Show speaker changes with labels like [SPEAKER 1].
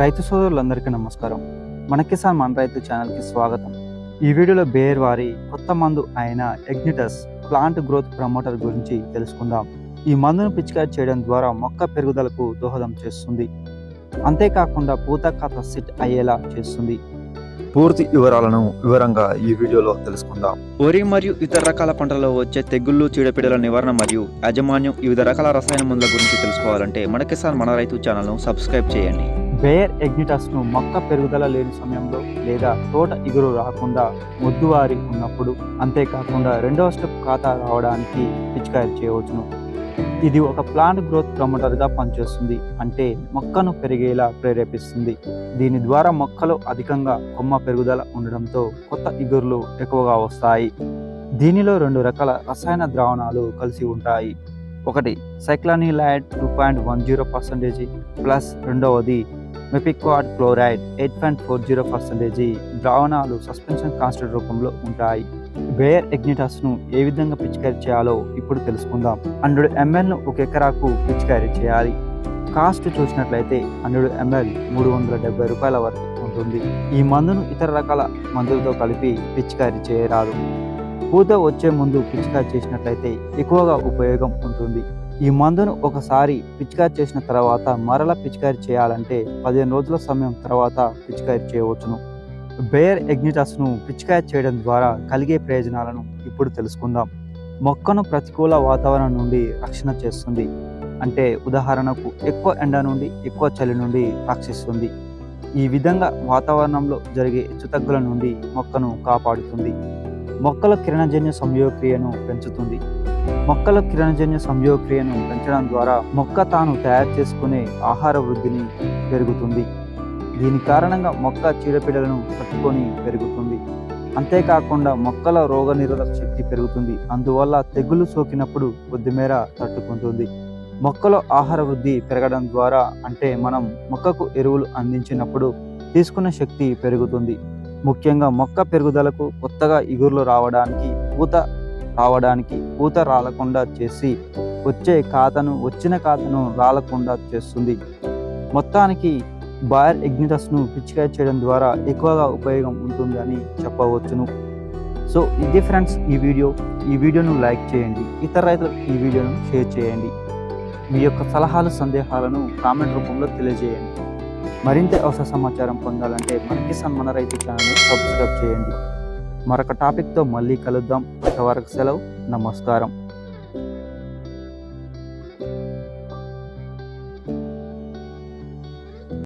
[SPEAKER 1] రైతు సోదరులందరికీ నమస్కారం. మన కిసాన్ మన రైతు ఛానల్కి స్వాగతం. ఈ వీడియోలో బేర్ వారి కొత్త మందు అయిన ఎగ్నిటస్ ప్లాంట్ గ్రోత్ ప్రమోటర్ గురించి తెలుసుకుందాం. ఈ మందును పిచికారి చేయడం ద్వారా మొక్క పెరుగుదలకు దోహదం చేస్తుంది. అంతేకాకుండా పూత కథ సిట్ అయ్యేలా చేస్తుంది.
[SPEAKER 2] పూర్తి వివరాలను వివరంగా ఈ వీడియోలో తెలుసుకుందాం.
[SPEAKER 3] వరి మరియు ఇతర రకాల పంటలలో వచ్చే తెగుళ్ళు చీడపీడల నివారణ మరియు యాజమాన్యం వివిధ రకాల రసాయన మందుల గురించి తెలుసుకోవాలంటే మన కిసాన్ మన రైతు ఛానల్ను సబ్స్క్రైబ్ చేయండి.
[SPEAKER 1] బేర్ ఎగ్నిటస్ను మొక్క పెరుగుదల లేని సమయంలో లేదా తోట ఇగురు రాకుండా మొద్దువారి ఉన్నప్పుడు అంతేకాకుండా రెండవ స్టెప్ ఖాతా రావడానికి పిచికారీ చేయవచ్చును. ఇది ఒక ప్లాంట్ గ్రోత్ ప్రమోటర్గా పనిచేస్తుంది. అంటే మొక్కను పెరిగేలా ప్రేరేపిస్తుంది. దీని ద్వారా మొక్కలు అధికంగా కొమ్మ పెరుగుదల ఉండడంతో కొత్త ఇగుర్లు ఎక్కువగా వస్తాయి. దీనిలో రెండు రకాల రసాయన ద్రావణాలు కలిసి ఉంటాయి. ఒకటి cyclanilide two point one zero percentage plus రెండవది mepiquat chloride eight point four zero percentage ద్రావణాలు suspension constant రూపంలో ఉంటాయి. బేయర్ ఎగ్నిటస్ను ఏ విధంగా పిచికారీ చేయాలో ఇప్పుడు తెలుసుకుందాం. హండ్రెడ్ ఎంఎల్ను ఒక ఎకరాకు పిచికారీ చేయాలి. కాస్ట్ చూసినట్లయితే హండ్రెడ్ ఎంఎల్ మూడు వందల డెబ్బై రూపాయల వరకు ఉంటుంది. ఈ మందును ఇతర రకాల మందులతో కలిపి పిచికారీ చేయరాదు. పూత వచ్చే ముందు పిచికారీ చేసినట్లయితే ఎక్కువగా ఉపయోగం ఉంటుంది. ఈ మందును ఒకసారి పిచికారి చేసిన తర్వాత మరల పిచికారి చేయాలంటే పదిహేను రోజుల సమయం తర్వాత పిచికారి చేయవచ్చును. బేర్ ఎగ్నిటస్ను పిచికారి చేయడం ద్వారా కలిగే ప్రయోజనాలను ఇప్పుడు తెలుసుకుందాం. మొక్కను ప్రతికూల వాతావరణం నుండి రక్షణ చేస్తుంది. అంటే ఉదాహరణకు ఎక్కువ ఎండ నుండి ఎక్కువ చలి నుండి రక్షిస్తుంది. ఈ విధంగా వాతావరణంలో జరిగే హెచ్చుతగ్గుల నుండి మొక్కను కాపాడుతుంది. మొక్కల కిరణజన్య సంయోగక్రియను పెంచుతుంది. మొక్కల కిరణజన్య సంయోగక్రియను పెంచడం ద్వారా మొక్క తాను తయారు చేసుకునే ఆహార వృద్ధిని పెరుగుతుంది. దీని కారణంగా మొక్క చీడపీడలను తట్టుకొని పెరుగుతుంది. అంతేకాకుండా మొక్కల రోగనిరోధక శక్తి పెరుగుతుంది. అందువల్ల తెగులు సోకినప్పుడు కొద్దిమేర తట్టుకుంటుంది. మొక్కలో ఆహార వృద్ధి పెరగడం ద్వారా అంటే మనం మొక్కకు ఎరువులు అందించినప్పుడు తీసుకునే శక్తి పెరుగుతుంది. ముఖ్యంగా మొక్క పెరుగుదలకు కొత్తగా ఇగుర్లు రావడానికి పూత రావడానికి పూత రాలకుండా చేసి వచ్చే ఖాతను వచ్చిన ఖాతను రాలకుండా చేస్తుంది. మొత్తానికి బాయర్ ఎగ్నిటస్ను పిచ్చికాయ చేయడం ద్వారా ఎక్కువగా ఉపయోగం ఉంటుంది అని చెప్పవచ్చును. సో ఇది ఫ్రెండ్స్ ఈ వీడియో. ఈ వీడియోను లైక్ చేయండి. ఇతర రైతులకు ఈ వీడియోను షేర్ చేయండి. మీ యొక్క సలహాలు సందేహాలను కామెంట్ రూపంలో తెలియజేయండి. మరింత అవసర సమాచారం పొందాలంటే మన కిసాన్ మన రైతు ఛానల్ని సబ్స్క్రైబ్ చేయండి. మరొక టాపిక్తో మళ్ళీ కలుద్దాం. వరకు సెలవు. నమస్కారం.